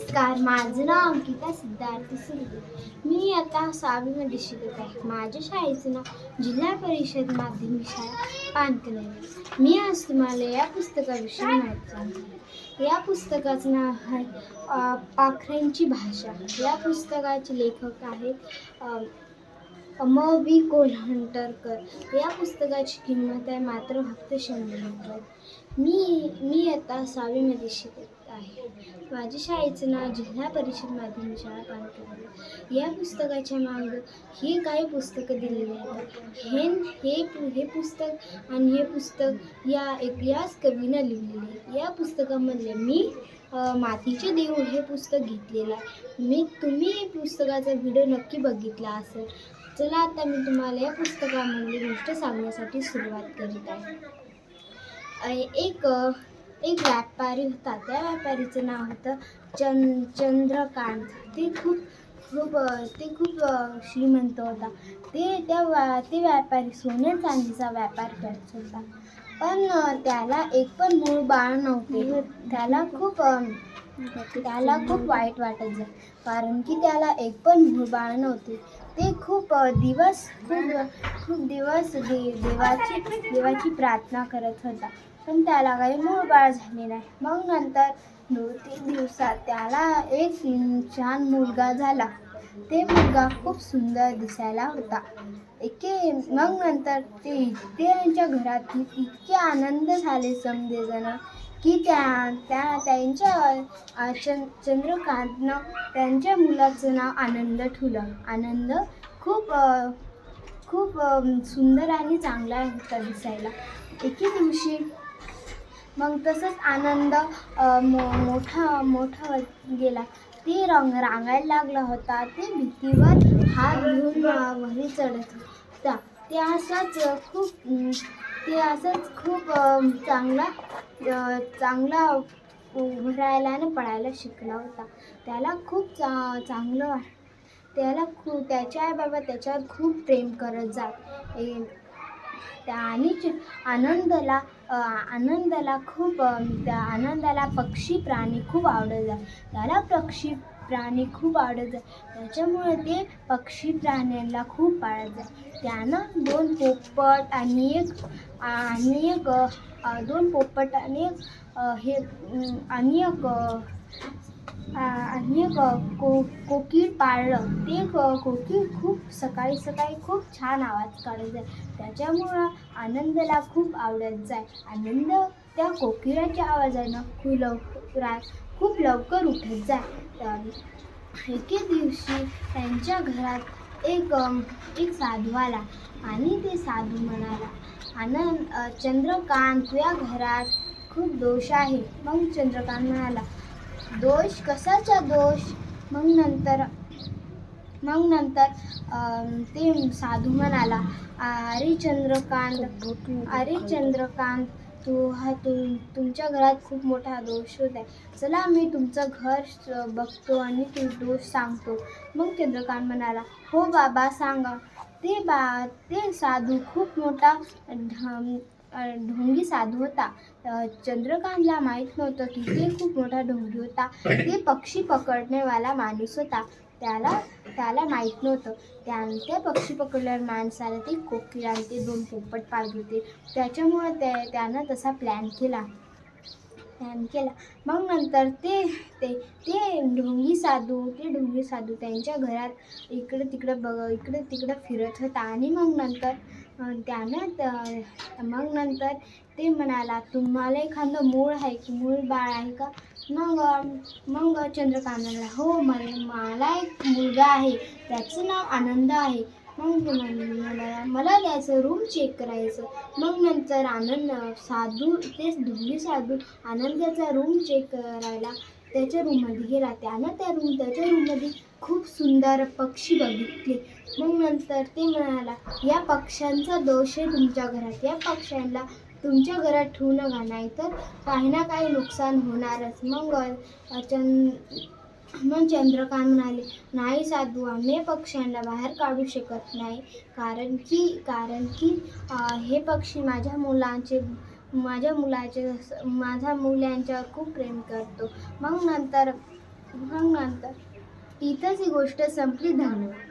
नमस्कार माझं नाव अंकिता सिद्धार्थ सिंग मी आता सहावीमध्ये शिकत आहे. माझ्या शाळेचं नाव जिल्हा परिषद माध्यमिक शाळा पानकलर मी आज तुम्हाला या पुस्तकाविषयी माहिती सांगते या पुस्तकाचं नाव आहे पाखऱ्यांची पाखरांची भाषा. या पुस्तकाचे लेखक आहेत म बी कोल्हंटरकर. या पुस्तकाची किंमत आहे मात्र फक्त शंभर रुपये. मी मी आता सहावीमध्ये शिकत आहे माझ्या शाळेचं नाव जिल्हा परिषद माध्यमिक शाळा पानकरला या पुस्तकाच्या मागं ही काही पुस्तकं दिलेली आहेत? हे हे पु- हे पुस्तक आणि हे पुस्तक या एक याच कवीनं लिहिलेले आहे. या पुस्तकामधले मी मातीचे देऊळ हे पुस्तक घेतलेलं आहे. मी तुम्ही हे पुस्तकाचा व्हिडिओ नक्की बघितला असेल चला आता मी तुम्हाला या पुस्तकामधली गोष्ट सांगण्यासाठी सुरुवात करीत आहे. एक एक व्यापारी होता. त्या व्यापारीचं नाव होतं चंद चंद्रकांत. ते खूप खूप ते खूप श्रीमंत होता. ते त्या व्या- ते व्यापारी सोने चांदीचा व्यापार करत होता. पण त्याला एक पण मूळ बाळ नव्हते. त्याला खूप त्याला खूप वाईट वाटत कारण की त्याला एक पण मूळ बाळ नव्हते. ते खूप दिवस खूप खूप दिवस दे देवाची देवाची प्रार्थना करत होता. पण त्याला काही मूळ बाळ झाले नाही. मग नंतर दोन तीन दिवसात त्याला एक छान मुलगा झाला. ते मुलगा खूप सुंदर दिसायला होता. एके मग नंतर ते त्यांच्या घरात इतके आनंद झाले समजेजण. की त्या त्या त्यांच्या चं चंद चंद्रकांतनं त्यांच्या मुलाचं नाव आनंद ठेवलं आनंद खूप खूप सुंदर आणि चांगला होता दिसायला. एके दिवशी मग तसंच आनंद मो मोठा मोठा होत गेला. ते रंग रांगायला लागला होता. ते भीतीवर हात घेऊन वरी चढत होता. त्या असाच खूप ते असंच खूप चांगला चांगला उभं राहायला आणि पळायला शिकला होता. त्याला खूप चा चांगलं वाट त्याला खूप त्याच्या आई बाबा त्याच्यावर खूप प्रेम करत जात त्या आणि च- आनंदाला आनंदाला खूप त्या आनंदाला पक्षी प्राणी खूप आवडत जात त्याला पक्षी प्राणी खूप आवडत जात त्याच्यामुळे ते पक्षी प्राण्यांना खूप पाळत जात त्यानं दोन पोपट आणि एक आणि एक दोन पोपट आणि एक हे आणि एक आणि एक को कोकीळ पाळलं. ते क- कोकीळ खूप सकाळी सकाळी खूप छान आवाज काढत जाय त्याच्यामुळं आनंदला खूप आवडत जाय. आनंद त्या कोकिळाच्या आवाजानं खूप लवकर खूप लवकर उठत जाय. एके दिवशी त्यांच्या घरात एक एक साधू आला आणि ते साधू म्हणाला आनंद चंद्रकांत तुझ्या घरात खूप दोष आहे. मग चंद्रकांत म्हणाला दोष? कशाचा दोष? मग नंतर मग नंतर ते साधू म्हणाला अरे चंद्रकांत अरे चंद्रकांत तो हा तु तुमच्या घरात खूप मोठा दोष होत आहे. चला मी तुमचं घर बघतो आणि तू दोष सांगतो. मग चंद्रकांत म्हणाला हो बाबा सांगा. ते बा ते साधू खूप मोठा ढोंगी साधू होता. चंद्रकांतला माहीत नव्हतं की ते खूप मोठा ढोंगी होता. ते पक्षी पकडणेवाला माणूस होता. त्याला त्याला माहीत नव्हतं. त्या पक्षी पकडल्यावर माणसाला ते कोकिळ आणि ते दोन पोपट पाळत होते. त्याच्यामुळं ते त्यानं तसा प्लॅन केला. प्लॅन केला. मग नंतर ते ते ते ढोंगी साधू ते ढोंगी साधू त्यांच्या घरात इकडं तिकडं बघ इकडं तिकडं फिरत होता. आणि मग नंतर त्यानं मग नंतर ते म्हणाला तुम्हाला एखादं मूळ आहे की मूळ बाळ आहे का? मग मग चंद्रकांत म्हणाला हो मला मला एक मुलगा आहे त्याचं नाव आनंद आहे. मग मला मला त्याचं रूम चेक करायचं. मग नंतर आनंद साधू ते ढोंगी साधू आनंदाचा रूम चेक करायला त्याच्या रूममध्ये गेला. त्यानं त्या रूम त्याच्या रूममध्ये खूप सुंदर पक्षी बघितले. मग नंतर ते म्हणाला या पक्ष्यांचा दोष आहे तुमच्या घरात. या पक्ष्यांना तुमच्या घरात ठेवू नका नाही तर काही ना काही नुकसान होणारच. मग चंद मग चंद्रकांत म्हणाले नाही साधू आम्ही पक्ष्यांना बाहेर काढू शकत नाही. कारण की कारण की हे पक्षी माझ्या मुलांचे माझ्या मुलाचे माझ्या मुलांच्यावर खूप प्रेम करतो. मग नंतर मग नंतर इथंच ही गोष्ट संपली धन्यवाद.